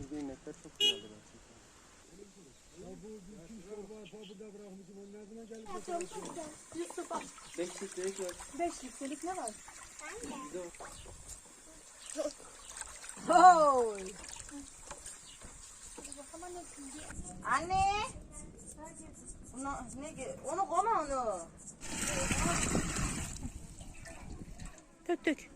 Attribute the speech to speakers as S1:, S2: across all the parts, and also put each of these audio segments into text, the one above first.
S1: inekler çok güzeldir gerçekten.
S2: Yusuf al.
S1: Beş çiftlik var.
S2: 5 litrelik ne var?
S1: Bizde o.
S2: Hoy. Anne. Ona, ne, onu koma onu.
S3: Dök dök.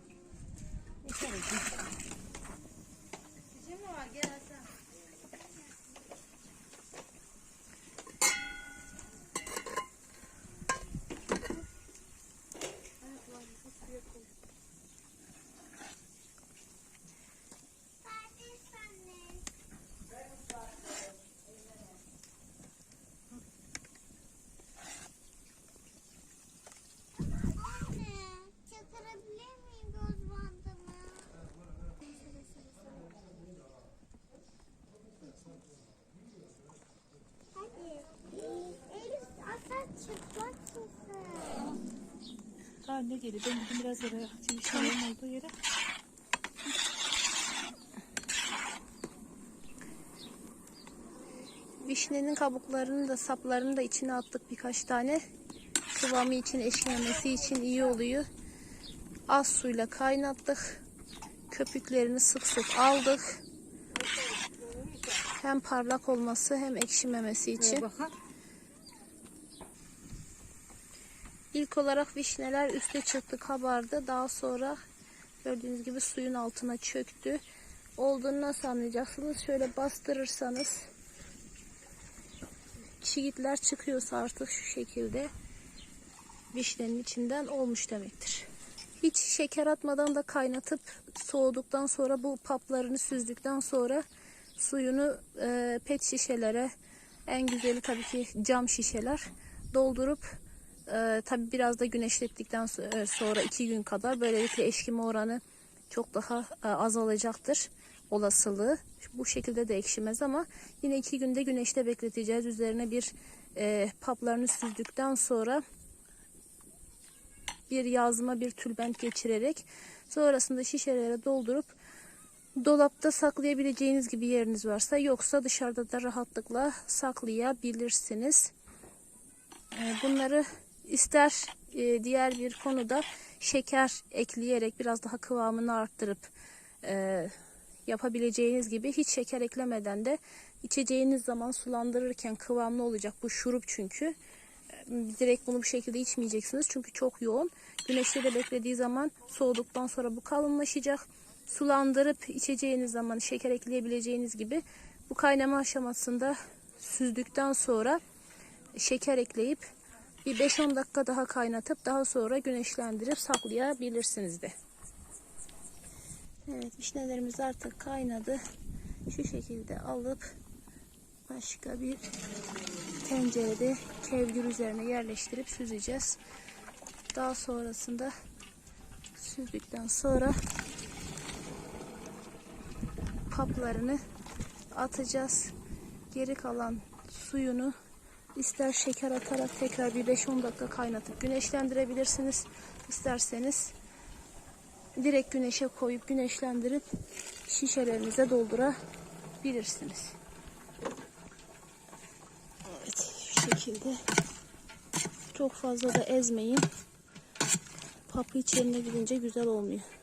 S4: Anne,
S3: Daha ne geliyor? Ben gidin biraz oraya. Şalanın olduğu yere. Vişnenin kabuklarını da saplarını da içine attık birkaç tane. Kıvamı için eşlemesi için iyi oluyor. Az suyla kaynattık. Köpüklerini sık sık aldık. Hem parlak olması hem ekşimemesi için.
S2: Bakın.
S3: İlk olarak vişneler üste çıktı kabardı. Daha sonra gördüğünüz gibi suyun altına çöktü. Olduğunu nasıl anlayacaksınız? Şöyle bastırırsanız çiğitler çıkıyorsa artık şu şekilde vişnenin içinden olmuş demektir. Hiç şeker atmadan da kaynatıp soğuduktan sonra bu paplarını süzdükten sonra suyunu e, pet şişelere en güzeli tabii ki cam şişeler doldurup ee, tabii biraz da güneşlettikten e, sonra iki gün kadar böylelikle eşkime oranı çok daha e, azalacaktır olasılığı. Bu şekilde de ekşimez ama yine iki günde güneşte bekleteceğiz. Üzerine bir e, paplarını süzdükten sonra bir yazma bir tülbent geçirerek sonrasında şişelere doldurup dolapta saklayabileceğiniz gibi yeriniz varsa yoksa dışarıda da rahatlıkla saklayabilirsiniz. Ee, Bunları ister e, diğer bir konuda şeker ekleyerek biraz daha kıvamını arttırıp e, yapabileceğiniz gibi hiç şeker eklemeden de içeceğiniz zaman sulandırırken kıvamlı olacak. Bu şurup çünkü. E, Direkt bunu bu şekilde içmeyeceksiniz çünkü çok yoğun. Güneşte de beklediği zaman soğuduktan sonra bu kalınlaşacak. Sulandırıp içeceğiniz zaman şeker ekleyebileceğiniz gibi bu kaynama aşamasında süzdükten sonra şeker ekleyip bir 5-10 dakika daha kaynatıp daha sonra güneşlendirip saklayabilirsiniz de. Evet vişnelerimiz artık kaynadı. Şu şekilde alıp başka bir tencerede kevgir üzerine yerleştirip süzeceğiz. Daha sonrasında süzdükten sonra paplarını atacağız. Geri kalan suyunu ister şeker atarak tekrar bir 5-10 dakika kaynatıp güneşlendirebilirsiniz. İsterseniz direkt güneşe koyup güneşlendirip şişelerinize doldurabilirsiniz. Evet şu şekilde çok fazla da ezmeyin. Papı içerine gidince güzel olmuyor.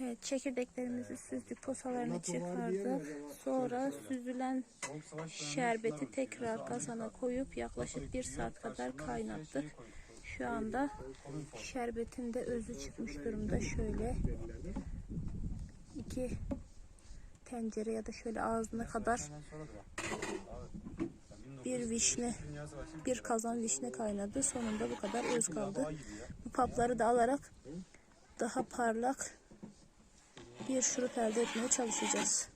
S3: Evet çekirdeklerimizi süzdük, posalarını çıkardık. Sonra süzülen şerbeti tekrar kazana koyup yaklaşık bir saat kadar kaynattık. Şu anda şerbetin de özü çıkmış durumda. Şöyle iki tencere ya da şöyle ağzına kadar bir vişne, bir kazan vişne kaynadı. Sonunda bu kadar öz kaldı. Bu papları da alarak daha parlak bir şurup elde etmeye çalışacağız.